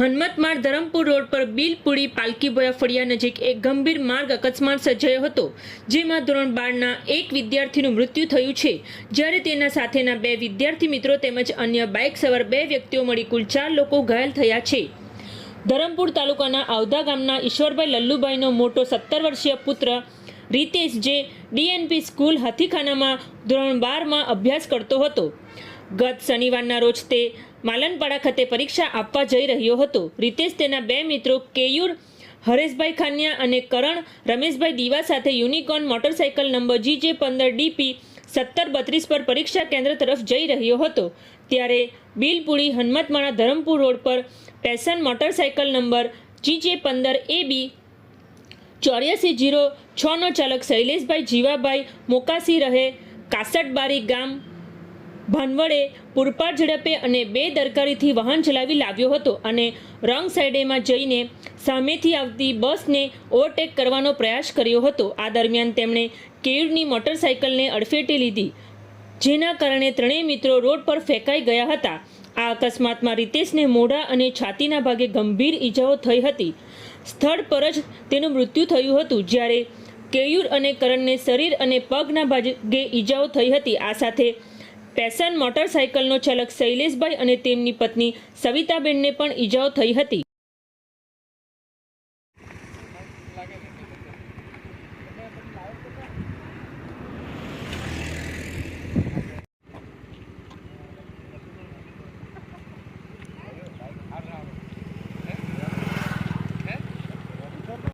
હનુમતમાળ Dharampur road પર બિલપુડી પાલકીબોયા ફળિયા નજીક એક ગંભીર માર્ગ અકસ્માત સર્જાયો હતો, જેમાં ધોરણ બારના એક વિદ્યાર્થીનું મૃત્યુ થયું છે. જ્યારે તેના સાથેના બે વિદ્યાર્થી મિત્રો તેમજ અન્ય બાઇક સવાર બે વ્યક્તિઓ મળી કુલ ચાર લોકો ઘાયલ થયા છે. ધરમપુર તાલુકાના આવધા ગામના ઈશ્વરભાઈ લલ્લુભાઈનો મોટો સત્તર વર્ષીય પુત્ર રીતેશ જે ડીએનપી સ્કૂલ હાથીખાનામાં ધોરણ બારમાં અભ્યાસ કરતો હતો. ગત શનિવારના રોજ તે માલનપાડા ખાતે પરીક્ષા આપવા જઈ રહ્યો હતો. રીતેશ તેના બે મિત્રો કેયુર, હરેશભાઈ ખાનિયા અને કરણ રમેશભાઈ દીવા સાથે યુનિકોર્ન મોટરસાઇકલ નંબર જીજે પંદર ડીપી સત્તર બત્રીસ પર પરીક્ષા કેન્દ્ર તરફ જઈ રહ્યો હતો. ત્યારે બિલપુડી હનુમતમાળા ધરમપુર રોડ પર પેશન મોટરસાઇકલ નંબર જીજે પંદર એ બી ચોર્યાસી જીરો છનો ચાલક શૈલેષભાઈ જીવાભાઈ મોકાસી રહે કાસટબારી ગામ ભાનવડે પૂરપાટ ઝડપે અને બે દરકારીથી વાહન ચલાવી લાવ્યો હતો અને રોંગ સાઈડેમાં જઈને સામેથી આવતી બસને ઓવરટેક કરવાનો પ્રયાસ કર્યો હતો. આ દરમિયાન તેમણે કેયુરની મોટરસાઇકલને અડફેટે લીધી, જેના કારણે ત્રણેય મિત્રો રોડ પર ફેંકાઈ ગયા હતા. આ અકસ્માતમાં રીતેશને મોઢા અને છાતીના ભાગે ગંભીર ઈજાઓ થઈ હતી. સ્થળ પર જ તેનું મૃત્યુ થયું હતું, જ્યારે કેયુર અને કરણને શરીર અને પગના ભાગે ઈજાઓ થઈ હતી. આ સાથે પેશન મોટરસાયકલનો ચાલક શૈલેષભાઈ અને તેમની પત્ની સવિતાબેનને પણ ઈજાઓ થઈ હતી.